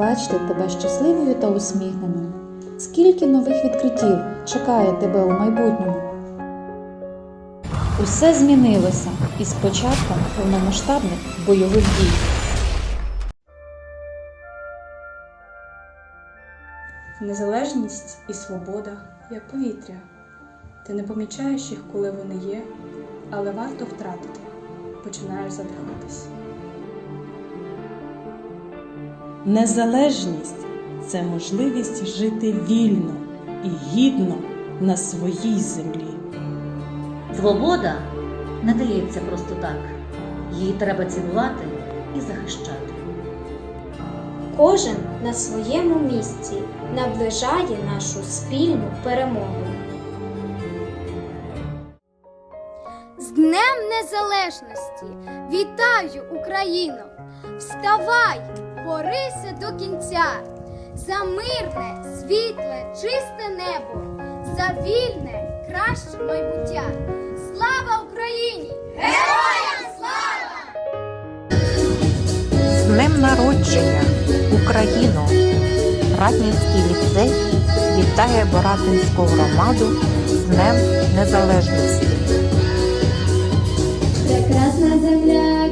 бачити тебе щасливою та усміхненою. Скільки нових відкриттів чекає тебе у майбутньому? Усе змінилося із початком повномасштабних бойових дій. Незалежність і свобода як повітря. Ти не помічаєш їх, коли вони є, але варто втратити, починаєш задихатись. Незалежність це можливість жити вільно і гідно на своїй землі. Свобода не дається просто так. Її треба цінувати і захищати. Кожен на своєму місці наближає нашу спільну перемогу. З Днем Незалежності вітаю Україну! Вставай, борися до кінця! За мирне, світле, чисте небо, за вільне, краще майбуття! Слава Україні! Героям слава! З днем народження, Україно! Ратнівський ліцей вітає Боратинську громаду з Днем Незалежності. Прекрасна земля,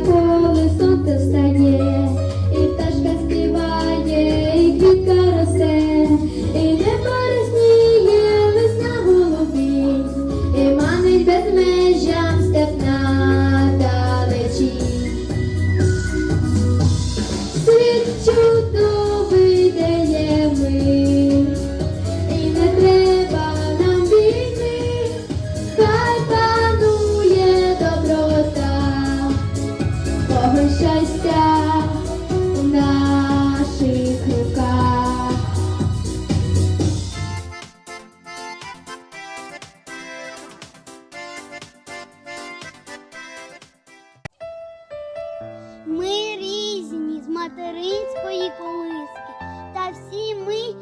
Ми різні з материнської колиски, та всі ми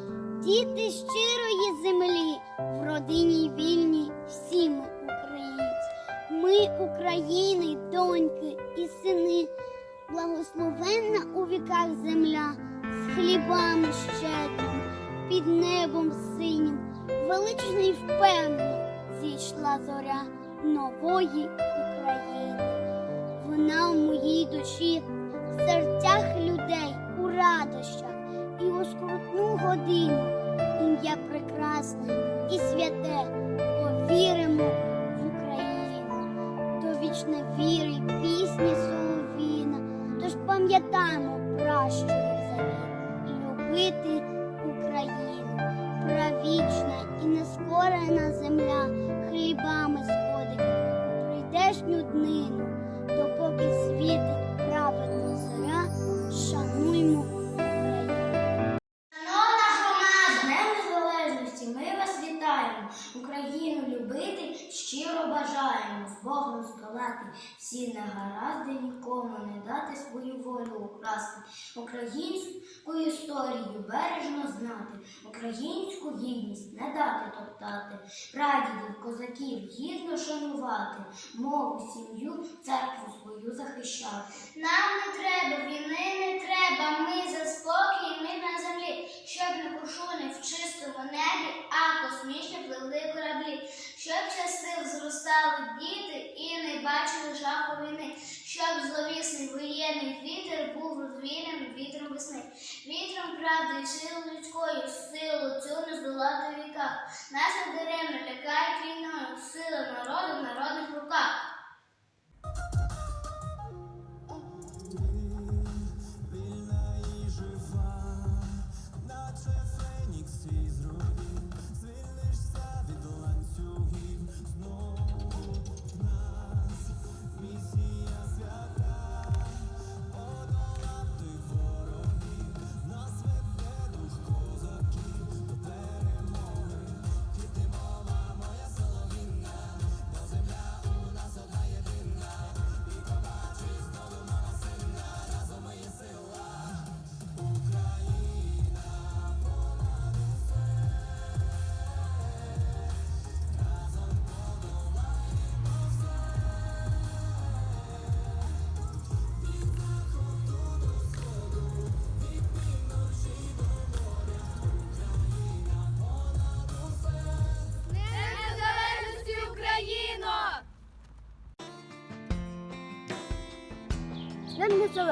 діти щирої землі, в родині вільні всі ми українці. Ми України, доньки і сини, благословенна у віках земля, з хлібами щедрими, під небом синім, велично й впевнено зійшла зоря нової України. Вона в моїй душі, в серцях людей, у радощах і у скрутну годину. Ім'я прекрасне і святе, повіримо в Україну, до вічне віри, пісні соловіна. Тож пам'ятаємо пращурів щиро бажаємо. З Богом здолати всі негаразди, нікому не дати свою волю украсти. Українську історію бережно знати, українську гідність не дати топтати, прадідів, козаків гідно шанувати, мову, сім'ю, церкву свою захищати. Нам не треба війни, не треба. Ми за спокій, ми на землі, щоб не кушуни в чистому небі, а космічні пливли кораблі, щоб щастив зростали діти і не бачили жаху війни, щоб зловісний воєнний вітер був розвіяним вітром весни, вітром правди і сили людської, силу цю не здолати в віках. Нас даремно лякають війною, сила народу в народних руках.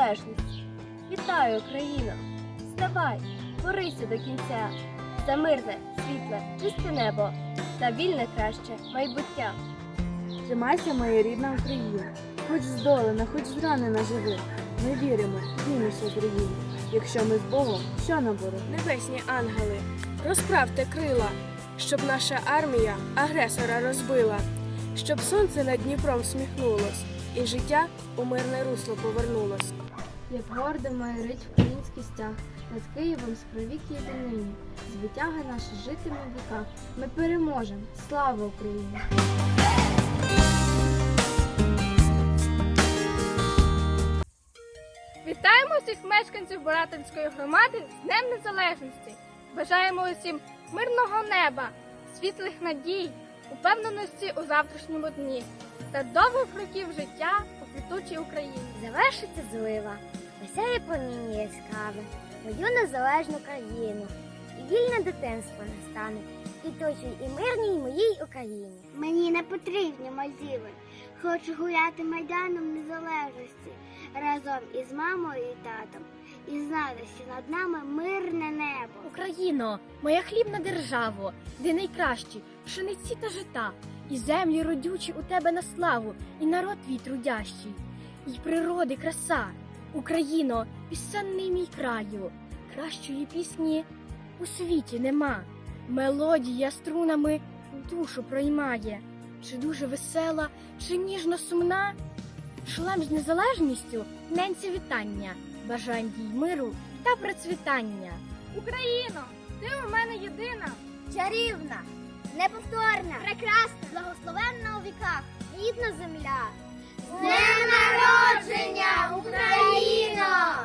Незалежності. Вітаю, Україно! Вставай, борися до кінця за мирне, світле, чисте небо та вільне краще майбуття. Тримайся, моя рідна Україна, хоч здолена, хоч зранена живи. Ми віримо, вільніше зруїн. Якщо ми з Богом, що нам? Небесні ангели, розправте крила, щоб наша армія агресора розбила, щоб сонце над Дніпром всміхнулось, і життя у мирне русло повернулось. Як гордо майорить український стяг, над Києвом справік єдинині. Звитяга наша житиме в віках. Ми переможемо. Слава Україні! Вітаємо всіх мешканців Боратинської громади з Днем Незалежності! Бажаємо усім мирного неба, світлих надій, упевненості у завтрашньому дні та довгих років життя у квітучій Україні. Завершиться злива, веселі проміння яскраве, мою незалежну країну. І вільне дитинство настане, і точій і мирній моїй Україні. Мені не потрібні Мальдіви. Хочу гуляти майданом незалежності разом із мамою і татом. І знати, що над нами мирне небо. Україно, моя хлібна державо, де найкращі пшениці та жита, і землі родючі у тебе на славу, і народ твій трудящий, і природи краса. Україно, пісенний мій краю, кращої пісні у світі нема. Мелодія струнами душу проймає, чи дуже весела, чи ніжно сумна. Шлем з незалежністю ненці вітання, бажань їй миру та процвітання. Україно, ти у мене єдина! Чарівна, неповторна, прекрасна, благословенна у віках, рідна земля. З днем народження, Україно!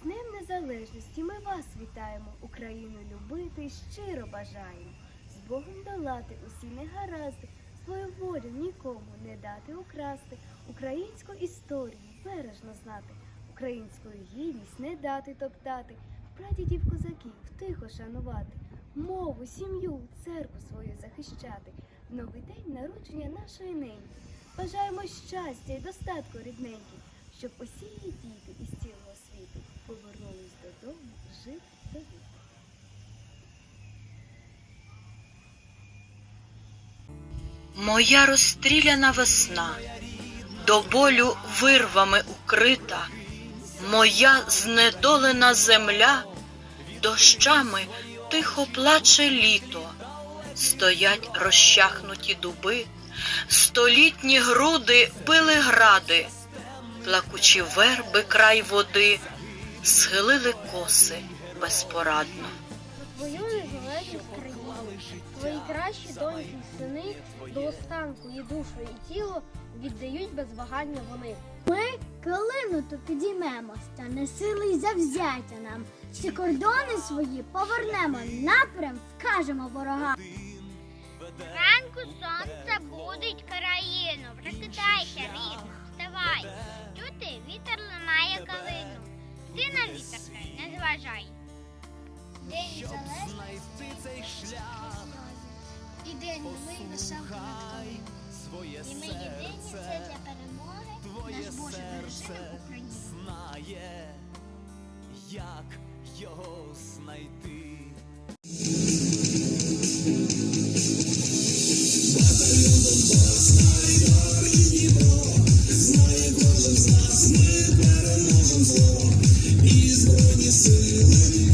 З Днем Незалежності ми вас вітаємо, Україну любити і щиро бажаємо. З Богом долати усі негаразди, свою волю нікому не дати украсти, українську історію бережно знати, українську гідність не дати топтати, прадідів козаків тихо шанувати, мову, сім'ю, церкву свою захищати, в новий день народження нашої неньки. Бажаємо щастя і достатку рідненькі, щоб усі її діти із цілого світу повернулись додому жити та жити. Моя розстріляна весна, до болю вирвами укрита, моя знедолена земля, дощами тихо плаче літо, стоять розчахнуті дуби, столітні груди били гради, плакучі верби край води, схилили коси безпорадно. Твою незалежну країну, твої кращі доньки сини до останку і душу, і тіло віддають без вагання вони. Ми калину то підіймемось, та не сили й завзяття нам. Всі кордони свої повернемо, напрям скажемо ворогам. Ранку сонце будить країну. Прокидайся, рідна, вставай. Чути вітер ламає калину. Ти на вітер не зважай. День залежності і день ми веселки І ми єдині це для перемоги. Наш Боже бережи Україну. Днем